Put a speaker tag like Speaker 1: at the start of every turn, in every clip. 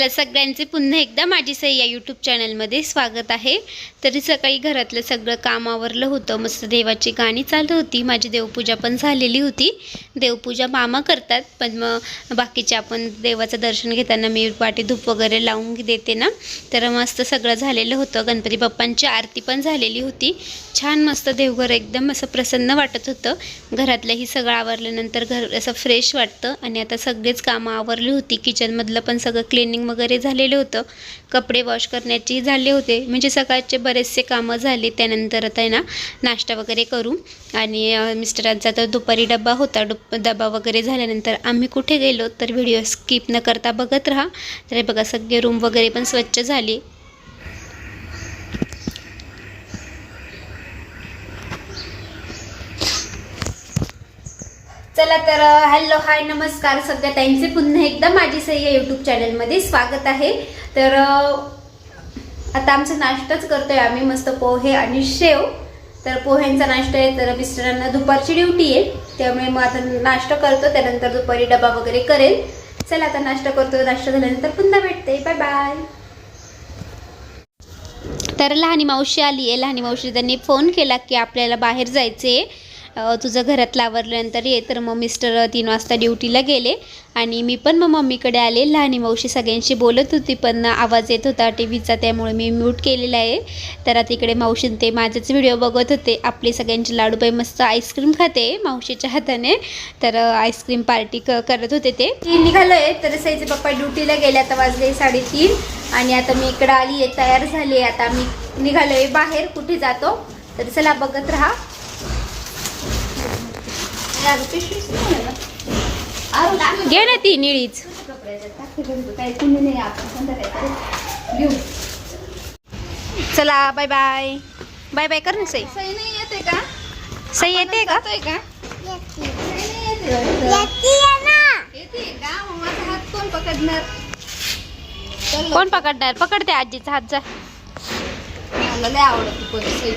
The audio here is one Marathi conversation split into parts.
Speaker 1: चला सगळ्यांचे पुन्हा एकदा माझी सई या यूट्यूब चॅनलमध्ये स्वागत आहे. तरी सकाळी घरातलं सगळं काम आवरलं होतं. मस्त देवाची गाणी चालू होती. माझी देवपूजा पण झालेली होती. देवपूजा मामा करतात पण मग बाकीचे आपण देवाचं दर्शन घेताना मी वाटी धूप वगैरे लावून देते ना. तर मस्त सगळं झालेलं होतं. गणपती बाप्पांची आरती पण झालेली होती. छान मस्त देवघर एकदम असं प्रसन्न वाटत होतं. घरातलंही सगळं आवरल्यानंतर घर असं फ्रेश वाटतं. आणि आता सगळेच कामं आवरली होती. किचनमधलं पण सगळं क्लिनिंग वगैरे झालेलं होतं. कपडे वॉश करण्याची झाले होते. म्हणजे सकाळचे बरेचसे कामं झाले. त्यानंतर आता आहे ना नाश्ता वगैरे करू. आणि मिस्टरांचा तर दुपारी डबा होता. डुप डबा वगैरे झाल्यानंतर आम्ही कुठे गेलो तर व्हिडिओ स्किप न करता बघत राहा. तर बघा सगळे रूम वगैरे पण स्वच्छ झाले. चला तर हॅलो हाय नमस्कार. सगळ्या ताईंचे पुन्हा एकदा माझी सही या यूट्यूब चॅनलमध्ये स्वागत आहे. तर आता आमचा नाश्ताच करतोय आम्ही मस्त पोहे आणि शेव. तर पोह्यांचा नाश्ता आहे तर मिस्टरांना दुपारची ड्युटी आहे. त्यामुळे मग आता नाश्ता करतो त्यानंतर दुपारी डबा वगैरे करेल चला आता नाश्ता करतो नाश्ता झाल्यानंतर पुन्हा भेटते. बाय बाय तर लहानी मावशी आली आहे लहानी मावशी त्यांनी फोन केला की आपल्याला बाहेर जायचे तुझं घरात लावरल्यानंतर ये. तर मग मिस्टर तीन वाजता ड्युटीला गेले. आणि मी पण मग मम्मीकडे आले. लहानी मावशी सगळ्यांशी बोलत होती पण आवाज येत होता टी व्हीचा त्यामुळे मी म्यूट केलेला आहे. तर आता इकडे मावशी ते माझेच व्हिडिओ बघत होते. आपले सगळ्यांची लाडूबाई मस्त आईस्क्रीम खाते मावशीच्या हाताने. तर आईस्क्रीम पार्टी क करत होते ते. निघालो आहे तर सईचे पप्पा ड्युटीला गेले. आता वाजले साडेतीन. आणि आता मी इकडं आली आहे तयार झाली आहे आता मी निघालो आहे बाहेर कुठे जातो? तर चला बघत राहा. घे ना ती निळीच. चला बाय बाय बाय बाय कर ना सई.
Speaker 2: सही नाही येते का
Speaker 1: सई येते का?
Speaker 2: जातोय का येते का कोण पकडणार?
Speaker 1: कोण पकडणार पकडते आजीचा हात जा.
Speaker 2: मला लय आवडत पण सई.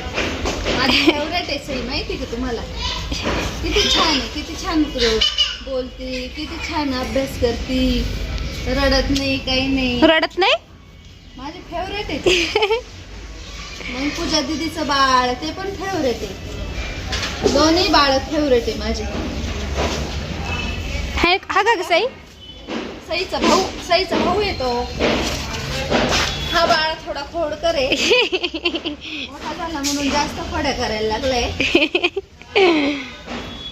Speaker 2: माझी फेवरेट आहे सई माहिती का तुम्हाला? किती छान आहे किती छान बोलते किती छान अभ्यास करते. रडत नाही काही नाही.
Speaker 1: रडत नाही?
Speaker 2: माझी फेवरेट आहे ती. मग पूजा दिदीचं बाळ ते पण फेवरेट आहे. दोन्ही बाळ फेवरेट आहे माझे.
Speaker 1: हा का सई?
Speaker 2: सईचा भाऊ सईचा भाऊ येतो. हा बाळ थोडा खोड करे मोठा झाला म्हणून जास्त खोड्या करायला लागलाय.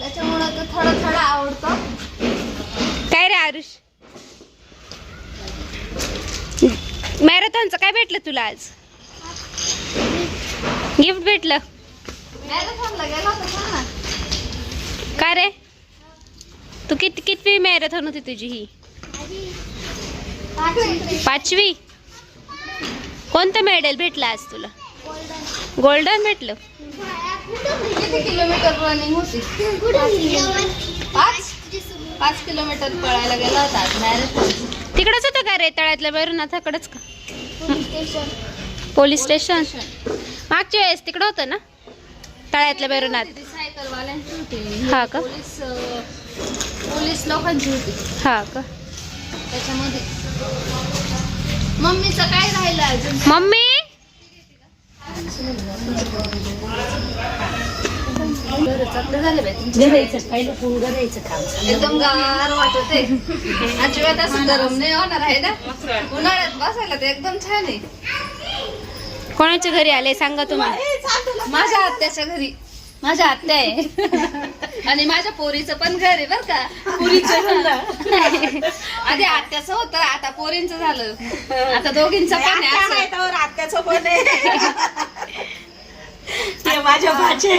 Speaker 2: त्याच्यामुळं तो थोडा थोडा आवडतो.
Speaker 1: काय रे आरुष? मॅरेथॉनचं काय भेटलं तुला आज? गिफ्ट भेटलं.
Speaker 2: मॅरेथॉनला गेला होता ना?
Speaker 1: काय रे? तू किती कितवी मॅरेथॉन होती तुझी ही? पाचवी. कोणतं मेडल भेटलं आज तुला? गोल्डन भेटलं.
Speaker 2: किती किलोमीटर रनिंग होती. पाच पाच किलोमीटर पळायला गेला होता मॅरेथॉन
Speaker 1: तिकडंच होतं का रे? तळ्यातल्या बैरुनाथाकडंच का? Police station. मागच्या वेळेस तिकडं होतं ना? तळ्यातल्या बैरुनाथ.
Speaker 2: सायकल वाल्यांची होती.
Speaker 1: हा का?
Speaker 2: पोलीस पोलीस लोकांची होती.
Speaker 1: हा का?
Speaker 2: त्याच्यामध्ये. मम्मीचं काय राहिलं अजून?
Speaker 1: मम्मी
Speaker 2: एकदम गार वाटत आहे अजिबात असं गरम नाही होणार आहे ना? उन्हाळ्यात बसायला ते एकदम छान आहे.
Speaker 1: कोणाच्या घरी आले? सांगा तुम्ही
Speaker 2: माझ्या आत्याच्या घरी. माझ्या आत्या आहे. आणि माझ्या पोरीचं पण घर आहे बर का. पोरीचं आधी आत्याचं होतं आता पोरींचं झालं. आता दोघींचं पण आहे असं.
Speaker 3: आत्याचं पण आहे. ते माझ्या भाचे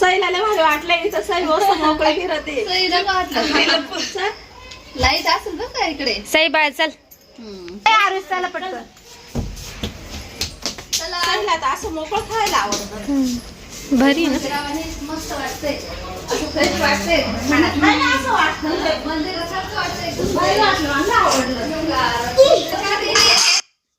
Speaker 3: सैलाला भारी वाटलं इथं सै मस्त मोकळे फिरते.
Speaker 2: सईला वाटलं. लाइट असेल बरं का इकडे?
Speaker 1: सई बाळ चल.
Speaker 2: हम्म.
Speaker 1: आरुष चला पटकन.
Speaker 3: सैला तर असं मोकळं खायला आवडतं.
Speaker 1: भरी ना.
Speaker 2: मस्त वाटतंय. असं फ्रेश वाटतंय.
Speaker 3: नाही ना असं वाटतं.
Speaker 2: मंदिरासारखं वाटतंय.
Speaker 3: भारी वाटलं मला आवडलं.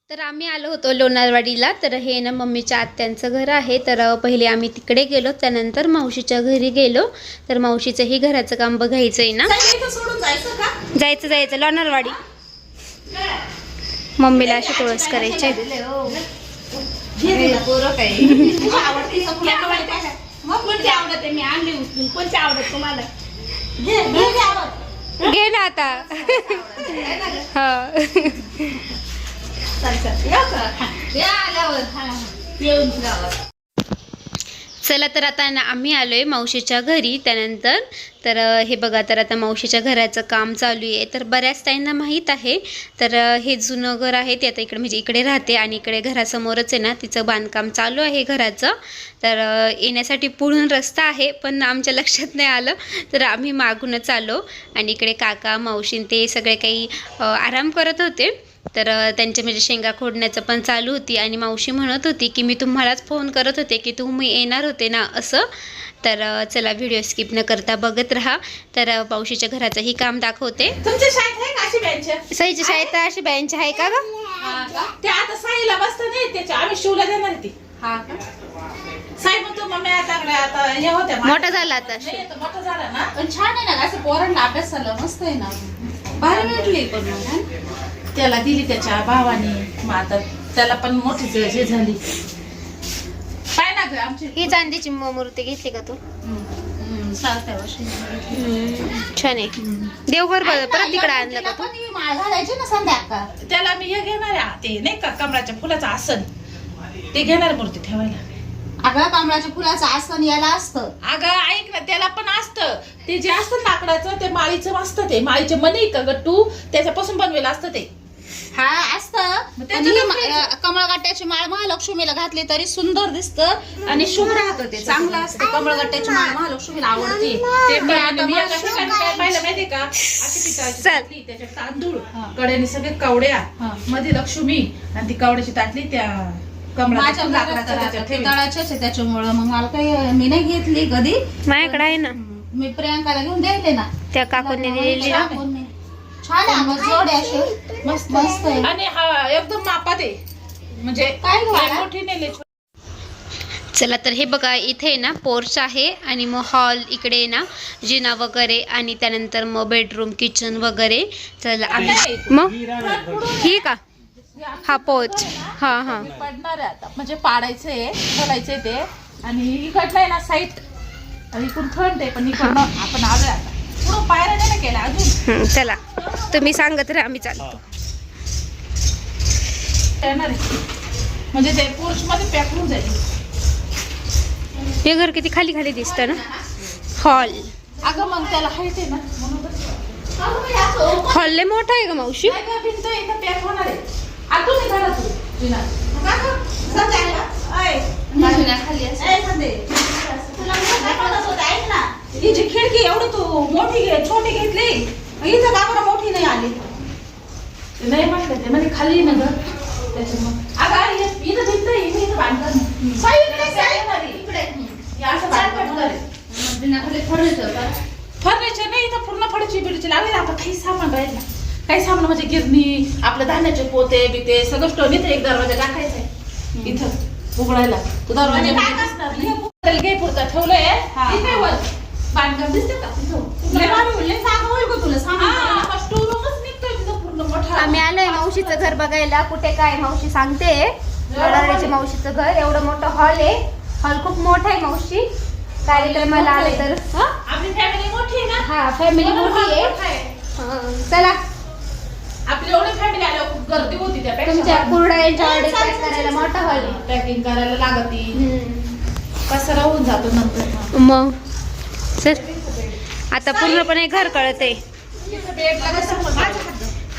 Speaker 1: तर आम्ही आलो होतो लोणारवाडीला. तर हे ना मम्मीच्या आत्यांचं घर आहे. तर पहिले आम्ही तिकडे गेलो. त्यानंतर मावशीच्या घरी गेलो. तर मावशीचंही घराचं काम बघायचं आहे ना
Speaker 3: सोडून जायचं का?
Speaker 1: जायचं जायचं. लोणारवाडी. मम्मीला अशी तुळस करायचे.
Speaker 2: दिले आवडते का?
Speaker 3: मग कोणती आवडते? मी आणली उचलून. कोणती आवडत तुम्हाला?
Speaker 2: घे, घे, घे आवड.
Speaker 1: घे ना आता. हा.
Speaker 3: चल
Speaker 1: तर आता ना आम्ही आलोय मावशीच्या घरी. त्यानंतर तर हे बघा तर आता मावशीच्या घराचं काम चालू आहे. तर बऱ्याच ताईंना माहीत आहे. तर हे जुनं घर आहे ते आता इकडे म्हणजे इकडे राहते आणि इकडे घरासमोरच आहे ना तिचं बांधकाम चालू आहे घराचं. तर येण्यासाठी पुढून रस्ता आहे पण आमच्या लक्षात नाही आलं. तर आम्ही मागूनच आलो आणि इकडे काका मावशीन ते सगळे काही आराम करत होते. तर त्यांचे म्हणजे शेंगा खोडण्याचं पण चालू होती आणि मावशी म्हणत होती की मी तुम्हालाच फोन करत होते की तुम्ही येणार होते ना असं. तर चला व्हिडिओ स्किप न करता बघत राहा. तर अ, मावशीच्या घराचंही काम दाखवते. सईच्या शाळेत अशी बँच आहे का ग?
Speaker 2: हा का?
Speaker 3: ते आता साईला बसत नाही त्याच्या आम्ही शिवला देणार ती.
Speaker 2: का?
Speaker 3: साई म्हणतो मम्मी आता आता हे होत्या
Speaker 1: मोठा झाला आता.
Speaker 3: मोठा झाला ना.
Speaker 2: पण छान आहे ना असं पोरांना अभ्यासाला मस्त आहे ना. भारी भेटली पण मग?
Speaker 3: त्याला दिली त्याच्या भावाने मग आता त्याला पण मोठी झाली. आमची
Speaker 1: ही चांदीची मूर्ती घेतली का तू?
Speaker 2: वर्षी
Speaker 1: छान आहे. देवघर परत तिकडे आणलं का
Speaker 2: माळ घालायची ना संध्याकाळ.
Speaker 3: त्याला मी हे घेणार आहे ते नाही का कमळाच्या फुलाचं आसन? ते घेणार मूर्ती ठेवायला.
Speaker 2: अगं कमळाच्या फुलाचं आसन याला असतं.
Speaker 3: अगं ऐक ना त्याला पण असतं. ते जे असतं लाकडाचं ते माळीचं असतं ते. माळीचे मनी का गट्टू त्याच्यापासून बनवेलं असतं ते.
Speaker 2: हा असतं. पण ही कमळगट्ट्याची माळ महालक्ष्मीला घातली तरी सुंदर दिसतं आणि शुभ राहतं ते चांगलं असतं. कमळगट्ट्याची माळ महालक्ष्मीला आवडते.
Speaker 3: ते
Speaker 2: मी
Speaker 3: पण
Speaker 2: आता
Speaker 3: मी
Speaker 2: मला
Speaker 3: एका ठिकाणी
Speaker 2: शुभ
Speaker 3: काय पाहिलं माहितीये का? अशी पितळाची
Speaker 1: चल.
Speaker 3: ताटली, त्याच्यात तांदूळ
Speaker 2: हा.
Speaker 3: कड्याने सगळे कवड्या
Speaker 2: हा.
Speaker 3: मध्ये लक्ष्मी आणि ती कवड्याची ताटली त्या कमळाच्या
Speaker 2: माझ्या
Speaker 3: लाकडाचं
Speaker 2: घरात
Speaker 3: त्याच्यात
Speaker 2: तर
Speaker 3: ठेवली.
Speaker 2: पितळाच्याच आहे त्याच्यामुळं मग मला काही मी नाही घेतली कधी.
Speaker 1: माझ्याकडे आहे ना.
Speaker 2: मी प्रियांकाला घेऊन द्यायले ना.
Speaker 1: त्या काकूंनी दिलेली.
Speaker 2: काकूंनी. छान आहे. मग जोड आहे. अशी.
Speaker 3: मस्त
Speaker 2: मस्त आहे.
Speaker 3: आणि हा एकदम मापात आहे. म्हणजे
Speaker 2: काय गं
Speaker 3: लय
Speaker 2: बाळा?
Speaker 3: मोठी छोटी.
Speaker 1: चला तर हे बघा इथे ना पोर्च आहे आणि मग हॉल इकडे ना जिना वगैरे आणि त्यानंतर मग बेडरूम किचन वगैरे. चला आम्ही मग? ही का? हा पोच हा हा
Speaker 3: पडणार आहे आता. म्हणजे पाडायचंय खोलायचंय ते. आणि इकडलं आहे ना साईट आणि इकडून थंड आहे पण इकडनं आपण आलोय आता.
Speaker 1: चला. तुम्ही सांगत राहा आम्ही चालतो.
Speaker 3: म्हणजे ते पोर्च मध्ये पॅक होऊन जाईल.
Speaker 1: हे घर किती खाली खाली दिसतं ना? हॉल
Speaker 3: अगं मग त्याला हाईट आहे ना म्हणून
Speaker 1: हॉल लय मोठा आहे का मावशी.
Speaker 3: काय काय भिंत इथं पॅक होणार आहे. आतून
Speaker 2: खाली.
Speaker 3: ही जी खिडकी एवढी तू मोठी घे छोटी घेतली इथं का बरं मोठी नाही आली. नाही म्हटलं ते म्हणजे खाली ना ग. त्याच्यामुळं. अगं आई, हे- इथं भिंत आहे, इथं इथं. हे असं
Speaker 2: furniture का?
Speaker 3: फर्निचर नाही इथं पूर्ण फडची बिडची लागली आता काही सामान राहील ना काही सामान म्हणजे गिरणी आपलं धान्याचे पोते बिते सगळं स्टोन इथं एक दरवाजा टाकायचा आहे इथं उघडायला. तो दरवाजा नाही. त्याला घे पुरता. ठेवलंय.
Speaker 2: हा,
Speaker 3: इथे. वर बांधकाम दिसते का? तिथं
Speaker 2: लय भारी होईल, लय जागा होईल? गं तुला? सांग
Speaker 3: हा. स्टोर रूमच निघतोय तिथं पूर्ण मोठा.
Speaker 1: आम्ही आलोय मावशीचं घर बघायला. कुठे काय मावशी सांगते. वडाळ्याचे मावशीचं घर. एवढं मोठं हॉल आहे. हॉल खूप मोठा आहे मावशी. कार्यक्रमाला आले तर?
Speaker 3: आपली फॅमिली मोठी आहे ना?
Speaker 1: हा फॅमिली मोठी आहे.
Speaker 3: मोठा आहे.
Speaker 1: हं, चला.
Speaker 3: आपली एवढी फॅमिली आल्यावर खूप गर्दी होती
Speaker 1: तुमच्या
Speaker 3: त्यापेक्षा
Speaker 1: कुरड्यांच्या ऑर्डर करायला? मोठा हॉल
Speaker 3: पॅकिंग करायला लागती. कसा राहून जातो नंतर.
Speaker 1: मग? चल आता पूर्णपणे घर कळत आहे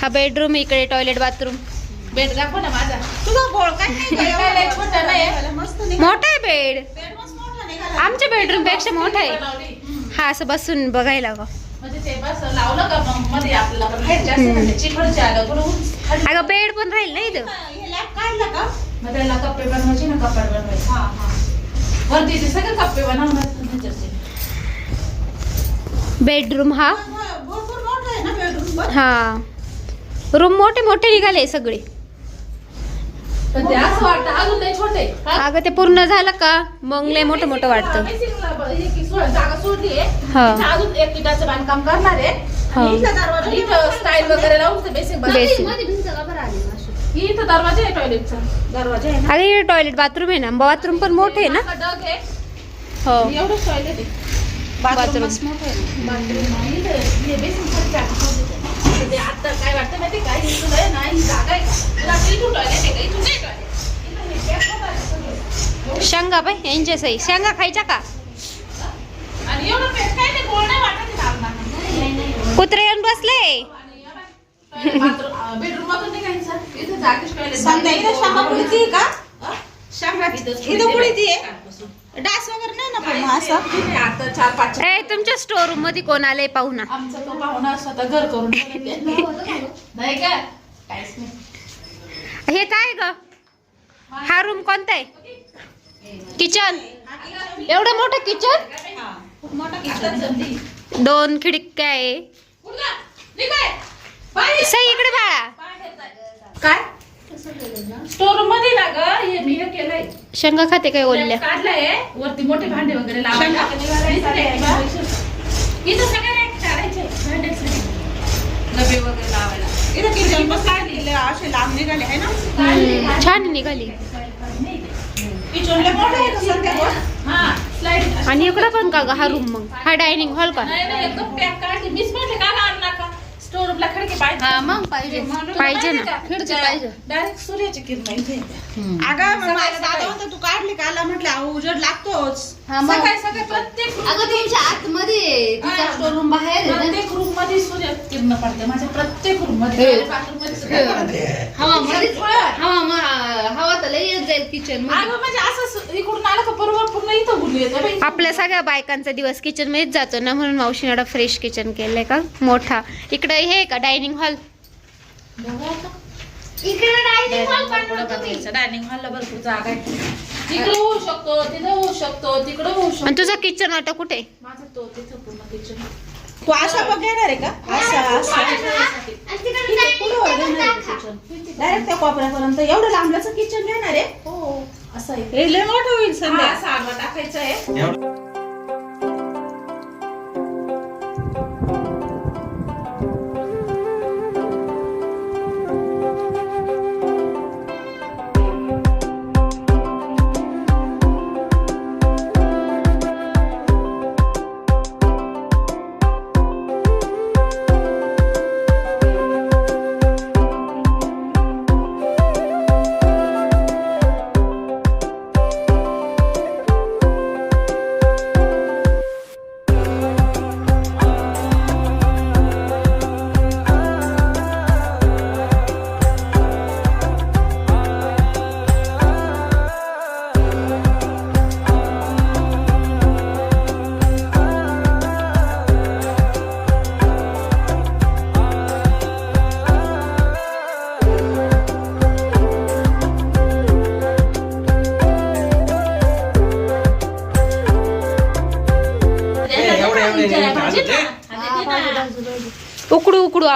Speaker 1: हा बेडरूम इकडे टॉयलेट बाथरूम
Speaker 3: बेड दाखव ना माझा. तुझा गोळ काय नाही काय लय छोटा नाही
Speaker 2: मस्त
Speaker 1: मोठा आहे बेड आमच्या बेडरूमपेक्षा मोठा आहे. हा असं बसून बघायला गं
Speaker 3: म्हणजे.
Speaker 1: अगं बेड पण राहील ना इथं.
Speaker 2: हे
Speaker 3: कप्पे बनवायचे ना कपाट बनवायचे.
Speaker 2: हा हा.
Speaker 3: वरती ते सगळे कप्पे बनवणार.
Speaker 1: बेडरूम हा
Speaker 2: भरपूर मोठा आहे ना बेडरूम पण
Speaker 1: हा रूम मोठे मोठे निघाले सगळे अगं ते पूर्ण झालं का मग लय मोठं मोठं वाटतं
Speaker 3: जागा सोडली आहे
Speaker 1: हा.
Speaker 3: अजून एक किटाचं बांधकाम करणार आहे
Speaker 1: हा.
Speaker 3: इथला दरवाजा आणि इथं स्टाईल वगैरे लावून बेसिंग
Speaker 1: बेसिंग.
Speaker 2: मध्ये भिंत का बरं आली मावशी?
Speaker 3: ही इथं दरवाजा आहे टॉयलेटचा दरवाजा आहे ना
Speaker 1: अरे टॉयलेट बाथरूम आहे ना बाथरूम पण मोठे आहे ना
Speaker 3: हा मोठं आहे बाथरूम. आता काय वाटतं माहिती तुला जागा आहे टॉयलेट आहे टॉयलेट.
Speaker 1: शेंगा बाई यांच्या सही शेंगा खायच्या का?
Speaker 3: आणि एवढं पेट काय ते गोळ नाही वाटत आहे लागणार
Speaker 1: कुत्रे येऊन बसले.
Speaker 3: बेडरूम मधून निघायचं इथं जागेच टॉयलेट
Speaker 4: सांगता येईल शांगा पुढे का इथं ती? डास वगैरे नाही ना पण मग असं.
Speaker 3: आता चार पाच
Speaker 1: ए तुमच्या स्टोर रूममध्ये कोण आलंय पाहू ना.
Speaker 3: आमचा तो पाहुणा स्वतः घर करून ठेवलेलं आहे. नाही का? काहीच नाही.
Speaker 1: हे काय ग? हा रूम कोणता आहे? किचन एवढं मोठं किचन
Speaker 4: खूप मोठा
Speaker 3: आता
Speaker 4: किचन
Speaker 3: जमली.
Speaker 1: दोन खिडक्या आहे.
Speaker 3: बाहेर.
Speaker 1: सई इकडे बाळा.
Speaker 3: बाहेर जाय. काय? स्टोरमध्ये ना ग हे मी हे केलंय.
Speaker 1: शेंगा खाते काय ओल्या?
Speaker 3: काढलंय वरती मोठे भांडे वगैरे लावायला इथं सगळे rack काढायचे भांड्याचे. डबे वगैरे लावायला.
Speaker 4: इथं किचन पण काढलेले असे लांब निघाले आहे ना?
Speaker 1: हम्म, छान निघाली.
Speaker 4: मोठं आहे.
Speaker 3: हा
Speaker 1: आणि इकडं पण का ग हा रूम मग? हा डायनिंग हॉल का
Speaker 3: नाही नाही एकदम पॅक काढली. मीच म्हटले का रूमला खिडकी पाहिजे
Speaker 2: हा मग पाहिजे
Speaker 1: पाहिजे ना
Speaker 2: खिडकी पाहिजे.
Speaker 3: डायरेक्ट सूर्याची किरण इथे येते.
Speaker 4: अगं मग दादा म्हणतो तू काढली का आला म्हटलं अहो उजेड लागतोच
Speaker 2: हा मग
Speaker 3: सकाळी सकाळी प्रत्येक
Speaker 2: अगं तुमच्या आतमध्ये. तिचा
Speaker 3: हा.
Speaker 2: स्टोर रूम बाहेर आहे ना.
Speaker 3: प्रत्येक रूममध्ये सूर्य किरण पडते माझ्या प्रत्येक रूममध्ये
Speaker 2: हे.
Speaker 3: बाथरूममध्ये सुद्धा पडते
Speaker 2: हवा तर लई येत जाईल किचन
Speaker 3: अगं म्हणजे असं इकडून आलं का बरोबर पूर्ण इथं गुली येते बाई.
Speaker 1: आपल्या सगळ्या बायकांचा दिवस किचन मध्येच जातो ना म्हणून मावशीने एवढा फ्रेश किचन केलंय का? मोठा. इकडे हे आहे का डायनिंग हॉल
Speaker 3: डायनिंग हॉलला भरपूर जागा आहे. तिकडे होऊ शकतो तिथं होऊ शकतो तिकडे होऊ
Speaker 1: आणि
Speaker 3: शकतो.
Speaker 1: तुझा किचन वाटा कुठे?
Speaker 3: माझं तो तिथं पूर्ण किचन
Speaker 4: तू असा बघ घेणार आहे का? असा असा डायरेक्ट त्या कोपऱ्यापर्यंत. एवढं लांबल्याचं किचन घेणार आहे?
Speaker 3: हो. असं आहे.
Speaker 4: हे लय मोठं होईल
Speaker 3: हा,
Speaker 4: संध्या
Speaker 3: टाकायचं आहे.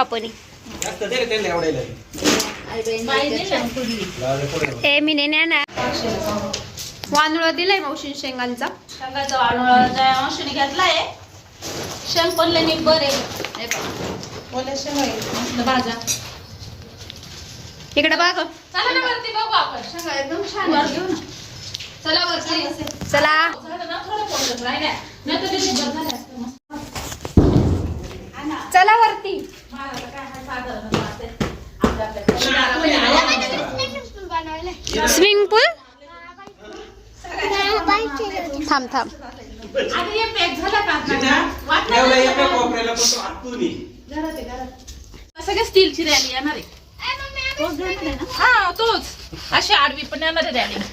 Speaker 1: आपण. ए मी नाही ना वांदुळ दिलाय मावशी शेंगांचा.
Speaker 3: घेतलाय शेंग पडले बरे. हे भाजा.
Speaker 1: इकडे बघ.
Speaker 3: चला ना वरती बघू आपण.
Speaker 2: शेंगा एकदम छान चला वरती.
Speaker 1: चला. चला वरती. स्विमिंग पूल थांब थांब.
Speaker 3: हे. सगळ्या स्टीलची रॅली येणार आहे? हा तोच. अशी आडवी पण येणार आहे रॅली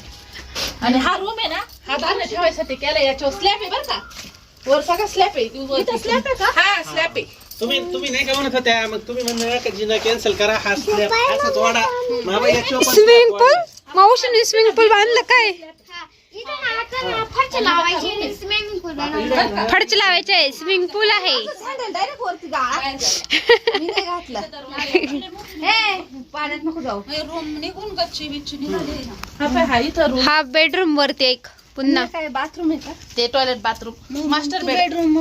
Speaker 3: आणि हा रूम आहे ना हा धान्य ठेवायसाठी केला याच्यावर स्लॅब आहे बरं का. वर सगळा स्लॅब आहे. स्लॅब आहे का? हा स्लॅब आहे.
Speaker 5: तुम्ही तुम्ही नाही का म्हणत होत्या? मग तुम्ही म्हणणार का जिना कॅन्सल करा? हा वाडा. मामा
Speaker 1: स्विमिंग पूल. मावशीने स्विमिंग पूल बांधलं काय? फडच लावायचे आहे स्विमिंग पूल आहे
Speaker 2: डायरेक्ट वरती गाळा. मी नाही घातला. हे पाण्यात नको जाऊ.
Speaker 3: रूम निघून गच्ची बिच्ची निघाली हा पाय, हा इथं रूम
Speaker 1: हा बेडरूम वरती एक. पुन्हा
Speaker 2: काय बाथरूम आहे का
Speaker 3: ते toilet bathroom master bed
Speaker 2: bedroom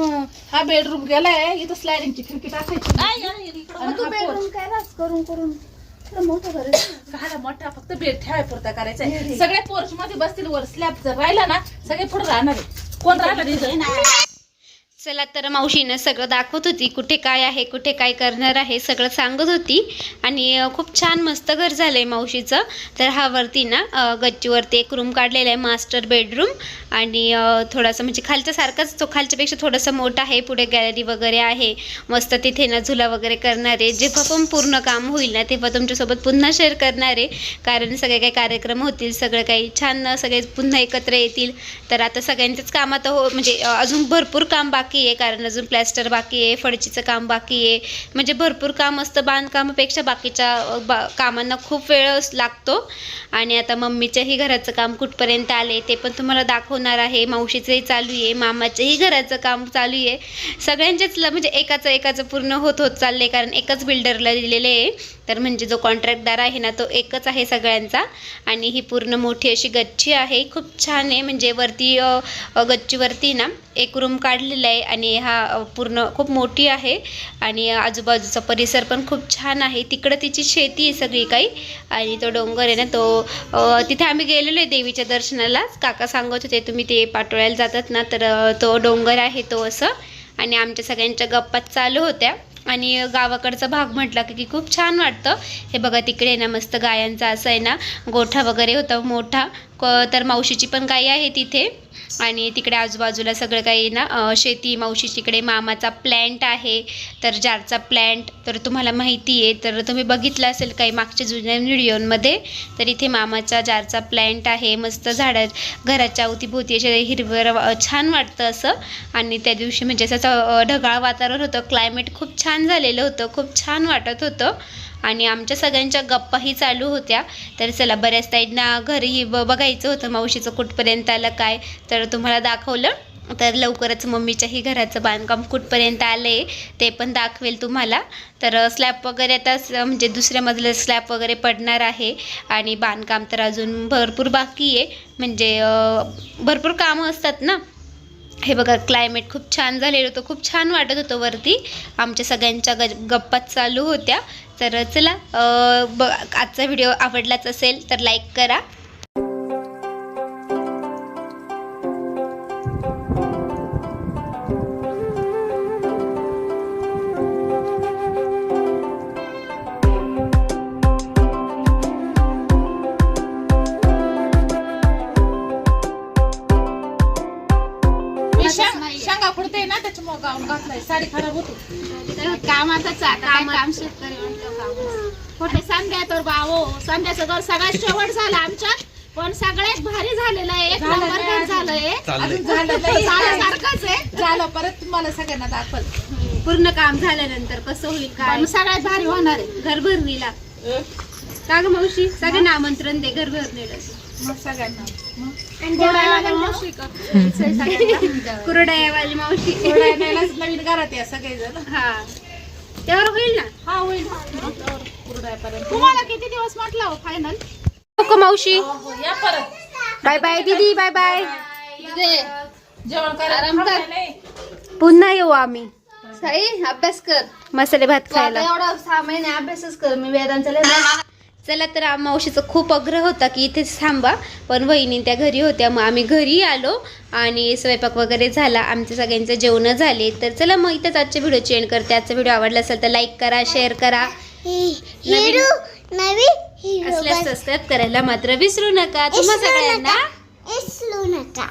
Speaker 3: हा बेडरूम गेलाय इथं स्लायडिंगची खिडकी टाकायची आणि हा.
Speaker 2: बेडरूम काय रास करून करून मोठं घर आहे.
Speaker 3: काला मोठा फक्त बेड ठेवाय पुरता करायचा आहे. सगळे पोर्च मध्ये बसतील वर स्लॅब जर राहिला ना सगळे पुढे राहणार आहे. कोण राहणार इथं?
Speaker 1: चला तर मावशीनं सगळं दाखवत होती कुठे काय आहे कुठे काय करणार आहे सगळं सांगत होती. आणि खूप छान मस्त घर झालं आहे मावशीचं. तर हा वरती ना गच्चीवरती एक रूम काढलेला आहे मास्टर बेडरूम आणि थोडासा म्हणजे खालच्या सारखाच तो खालच्यापेक्षा थोडासा मोठा आहे पुढे गॅलरी वगैरे आहे. मस्त तिथे ना झुला वगैरे करणार. आहे जेव्हा पण पूर्ण काम होईल ना तेव्हा तुमच्यासोबत पुन्हा शेअर करणार आहे. कारण सगळे काही कार्यक्रम होतील सगळं काही छान सगळे पुन्हा एकत्र येतील. तर आता सगळ्यांचंच काम आता हो म्हणजे अजून भरपूर काम बाकी बाकी आहे कारण अजून प्लॅस्टर बाकी आहे फडचीचं काम बाकी आहे. म्हणजे भरपूर काम असतं बांधकामापेक्षा बाकीच्या बा कामांना खूप वेळ लागतो. आणि आता मम्मीच्याही घराचं काम कुठपर्यंत आले ते पण तुम्हाला दाखवणार आहे. मावशीचंही चालू आहे मामाच्याही घराचं काम चालू आहे. सगळ्यांचेच ल- म्हणजे एकाचं एकाचं पूर्ण होत होत चाललं आहे कारण एकाच बिल्डरला दिलेले आहे. तर म्हणजे जो कॉन्ट्रॅक्टदार आहे ना तो एकच आहे सगळ्यांचा. आणि ही पूर्ण मोठी अशी गच्ची आहे. खूप छान आहे. म्हणजे वरती गच्चीवरती ना एक रूम काढलेला आहे आणि हा पूर्ण खूप मोठी आहे. आणि आजूबाजूचा परिसर पण खूप छान आहे. तिकडं तिची शेती आहे सगळी काही. आणि तो डोंगर आहे ना तो तिथे आम्ही गेलेलो आहे देवीच्या दर्शनाला. काका सांगत होते तुम्ही ते पाटोळ्याला जातात ना तर तो डोंगर आहे तो असं. आणि आमच्या सगळ्यांच्या गप्पात चालू होत्या. आणि गावाकडचा भाग म्हटला की खूप छान वाटतं. हे बघा तिकडे आहे ना मस्त गायांचा असं आहे ना गोठा वगैरे होता मोठा. क तर मावशीची पण गाई आहे तिथे. आणि तिकडे आजूबाजूला सगळं काही ना शेती मावशी तिकडे मामाचा प्लॅन्ट आहे. तर जारचा प्लॅन्ट तर तुम्हाला माहिती आहे तर तुम्ही बघितलं असेल काही मागच्या जुन्या व्हिडिओमध्ये तर इथे मामाचा जारचा प्लॅन्ट आहे मस्त झाडं घराच्या अवतीभोवती असे हिरवं छान वाटतं असं. आणि त्या दिवशी म्हणजे असं ढगाळ वातावरण होतं क्लायमेट खूप छान झालेलं होतं खूप छान वाटत होतं. आणि आमच्या सगळ्यांच्या गप्पाही चालू होत्या. तर चला बऱ्याच ताईंना घरीही ब बघायचं होतं मावशीचं कुठपर्यंत आलं काय? तर तुम्हाला दाखवलं. तर लवकरच मम्मीच्याही घराचं बांधकाम कुठपर्यंत आलं आहे ते पण दाखवेल तुम्हाला. तर स्लॅब वगैरे आता म्हणजे दुसऱ्या मजल्यात स्लॅब वगैरे पडणार आहे. आणि बांधकाम तर अजून भरपूर बाकी आहे. म्हणजे भरपूर कामं असतात ना? हे बघा क्लायमेट खूप छान झालेलं होतं. खूप छान वाटत होतं वरती. आमच्या सगळ्यांच्या ग गप्पात चालू होत्या. तर चला ब आजचा व्हिडिओ आवडलाच असेल तर लाईक करा.
Speaker 3: खुडते ना त्याच्यामुळे गाऊन घातलाय. साडी खराब होती.
Speaker 2: कामातच आहे. काय काम शेतकरी म्हटलं संध्या तर बावो संध्याचं घर सगळ्यात शेवट झाला आमच्यात पण सगळ्यात भारी झालेलं आहे एक
Speaker 3: झालं
Speaker 2: नंबर झालंय
Speaker 3: अजून. झालं नाही.
Speaker 2: सारखंच आहे
Speaker 3: झालं परत तुम्हाला सगळ्यांना दाखवल.
Speaker 1: पूर्ण काम झाल्यानंतर कसं होईल
Speaker 2: पण सगळ्यात भारी होणार आहे.
Speaker 1: घर भरणीला. का ग मावशी? सगळ्यांना आमंत्रण दे घर भरणीला
Speaker 3: मग सगळ्यांना?
Speaker 1: कुरडायावाली मावशी
Speaker 3: थोड्या वेळानेच नवीन घरात या सगळेजण.
Speaker 1: हा. त्यावर होईल ना?
Speaker 3: हा होईल कुरडायपर्यंत.
Speaker 2: तुम्हाला किती दिवस म्हटलं हो फायनल
Speaker 1: नको मावशी.
Speaker 3: या परत.
Speaker 1: बाय बाय दीदी बाय बाय
Speaker 3: जेवण
Speaker 2: आराम
Speaker 3: करायला
Speaker 2: कर.
Speaker 3: नाही.
Speaker 1: पुन्हा येऊ आम्ही.
Speaker 2: साई अभ्यास कर.
Speaker 1: मसाले भात खायला.
Speaker 2: एवढा सहा महिने अभ्यासच कर मी वेदांचा
Speaker 1: चला तर मावशीचा खूप आग्रह होता की इथेच थांबा. पण वहिनी त्या घरी होत्या. मग आम्ही घरी आलो आणि स्वयंपाक वगैरे झाला. आमच्या सगळ्यांचे जेवणं झाले. तर चला मग इथंच आजच्या व्हिडिओ चेंज करते. आजचा व्हिडिओ आवडला असेल तर लाईक करा शेअर करा. असल्यास सबस्क्राईब करायला मात्र विसरू नका. तुम्हा सगळ्यांना
Speaker 6: विसरू नका.